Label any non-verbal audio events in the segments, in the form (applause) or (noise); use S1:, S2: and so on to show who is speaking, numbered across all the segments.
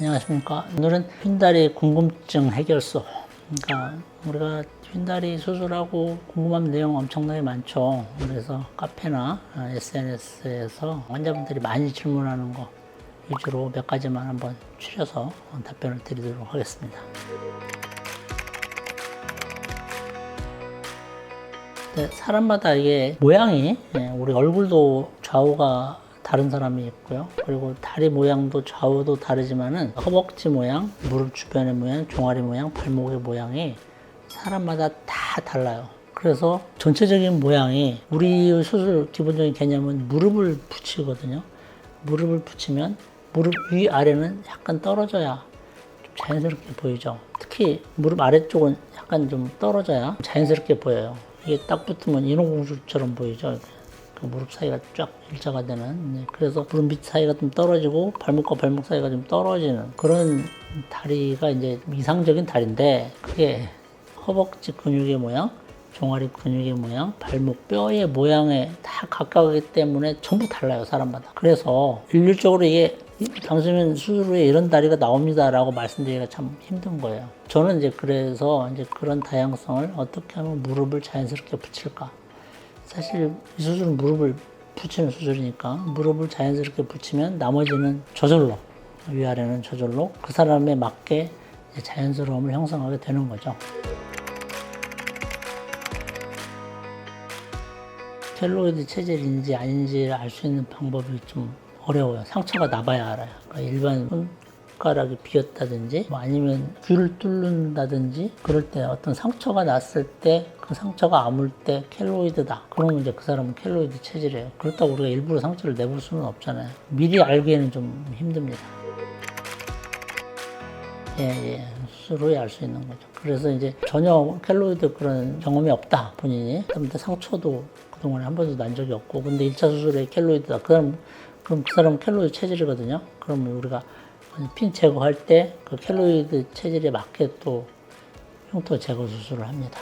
S1: 안녕하십니까. 오늘은 휜다리 궁금증 해결소. 그러니까 우리가 휜다리 수술하고 궁금한 내용 엄청나게 많죠. 그래서 카페나 SNS에서 환자분들이 많이 질문하는 거 위주로 몇 가지만 한번 추려서 답변을 드리도록 하겠습니다. 근데 사람마다 이게 모양이 예, 우리 얼굴도 좌우가 다른 사람이 있고요. 그리고 다리 모양도 좌우도 다르지만은 허벅지 모양, 무릎 주변의 모양, 종아리 모양, 발목의 모양이 사람마다 다 달라요. 그래서 전체적인 모양이 우리 수술 기본적인 개념은 무릎을 붙이거든요. 무릎을 붙이면 무릎 위 아래는 약간 떨어져야 좀 자연스럽게 보이죠. 특히 무릎 아래쪽은 약간 좀 떨어져야 자연스럽게 보여요. 이게 딱 붙으면 인어공주처럼 보이죠. 그 무릎 사이가 쫙 일자가 되는. 네, 그래서 무릎 밑 사이가 좀 떨어지고 발목과 발목 사이가 좀 떨어지는 그런 다리가 이제 이상적인 다리인데 그게 허벅지 근육의 모양, 종아리 근육의 모양, 발목 뼈의 모양에 다 가까우기 때문에 전부 달라요 사람마다. 그래서 일률적으로 이게 당신은 수술 후에 이런 다리가 나옵니다라고 말씀드리기가 참 힘든 거예요. 저는 이제 그래서 이제 그런 다양성을 어떻게 하면 무릎을 자연스럽게 붙일까. 사실 이 수술은 무릎을 붙이는 수술이니까 무릎을 자연스럽게 붙이면 나머지는 저절로 위아래는 저절로 그 사람에 맞게 자연스러움을 형성하게 되는 거죠. 켈로이드 체질인지 아닌지를 알수 있는 방법이 좀 어려워요. 상처가 나봐야 알아요. 그러니까 일반 손가락이 비었다든지 뭐 아니면 귀를 뚫는다든지 그럴 때 어떤 상처가 났을 때 그 상처가 아물 때 켈로이드다. 그러면 이제 그 사람은 켈로이드 체질이에요. 그렇다고 우리가 일부러 상처를 내볼 수는 없잖아요. 미리 알기에는 좀 힘듭니다. 예, 예. 수술 후에 알수 있는 거죠. 그래서 이제 전혀 켈로이드 그런 경험이 없다, 본인이. 근데 상처도 그동안에 한 번도 난 적이 없고, 근데 1차 수술에 켈로이드다. 그 사람, 그럼 그 사람은 켈로이드 체질이거든요. 그러면 우리가 핀 제거할 때 그 켈로이드 체질에 맞게 또 흉터 제거 수술을 합니다.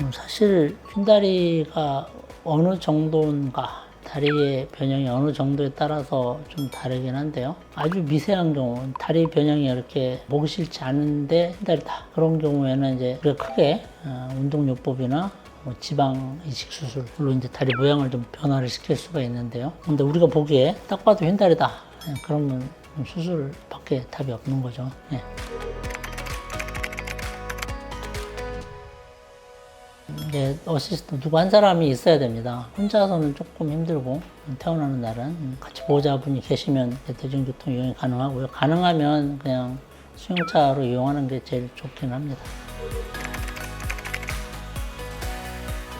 S1: 음, 사실 휜다리가 어느 정도인가 다리의 변형이 어느 정도에 따라서 좀 다르긴 한데요. 아주 미세한 경우, 다리 변형이 이렇게 보기 싫지 않은데 휜다리다. 그런 경우에는 이제 우리가 크게 어, 운동요법이나 뭐 지방 이식 수술로 이제 다리 모양을 좀 변화를 시킬 수가 있는데요. 근데 우리가 보기에 딱 봐도 휜다리다. 예, 그러면 수술 밖에 답이 없는 거죠. 예. 이게 어시스트 누구 한 사람이 있어야 됩니다. 혼자서는 조금 힘들고 태어나는 날은 같이 보호자분이 계시면 대중교통 이용이 가능하고요. 가능하면 그냥 수용차로 이용하는 게 제일 좋긴 합니다.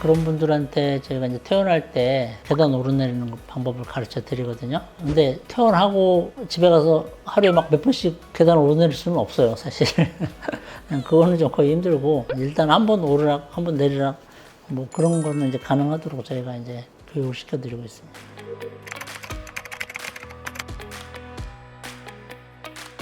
S1: 그런 분들한테 제가 이제 퇴원할 때 계단 오르내리는 방법을 가르쳐 드리거든요. 근데 퇴원하고 집에 가서 하루에 막 몇 번씩 계단 오르내릴 수는 없어요, 사실. (laughs) 그거는 좀 거의 힘들고 일단 한 번 오르락, 한 번 내리락 뭐 그런 거는 이제 가능하도록 저희가 이제 교육을 시켜드리고 있습니다.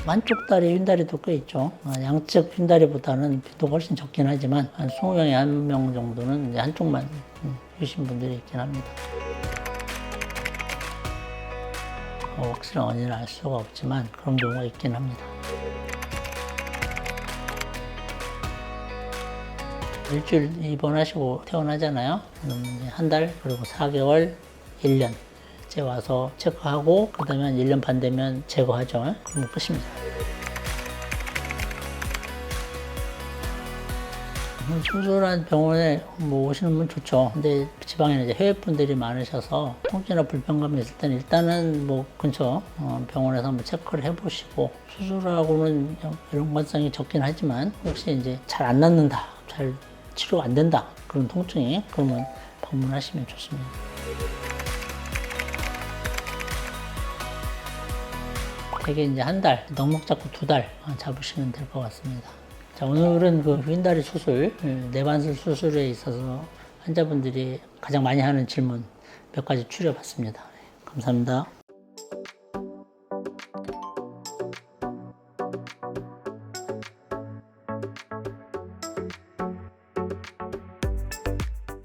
S1: 한쪽 다리 휜다리도 꽤 있죠. 어, 양측 휜다리보다는 빈도가 훨씬 적긴 하지만 한 20명에 한 명 정도는 한쪽만 음, 휴신 분들이 있긴 합니다. 어, 확실한 원인을 알 수가 없지만 그런 경우가 있긴 합니다. 일주일 입원하시고 퇴원하잖아요. 그럼 한 달, 그리고 4개월, 1년. 째 와서 체크하고, 그 다음에 한 1년 반 되면 제거하죠. 그러면 끝입니다. 음, 수술한 병원에 뭐 오시는 분 좋죠. 근데 지방에는 이제 해외 분들이 많으셔서 통증이나 불편감이 있을 때는 일단은 뭐 근처 어, 병원에서 한번 체크를 해보시고 수술하고는 연관성이 적긴 하지만 혹시 이제 잘 안 낫는다, 잘 치료가 안 된다 그런 통증이 그러면 방문하시면 좋습니다. 되게 이제 한 달, 넉넉 잡고 두 달 잡으시면 될 것 같습니다. 자, 오늘은 그 휜다리 수술, 내반슬 수술에 있어서 환자분들이 가장 많이 하는 질문 몇 가지 추려봤습니다. 감사합니다.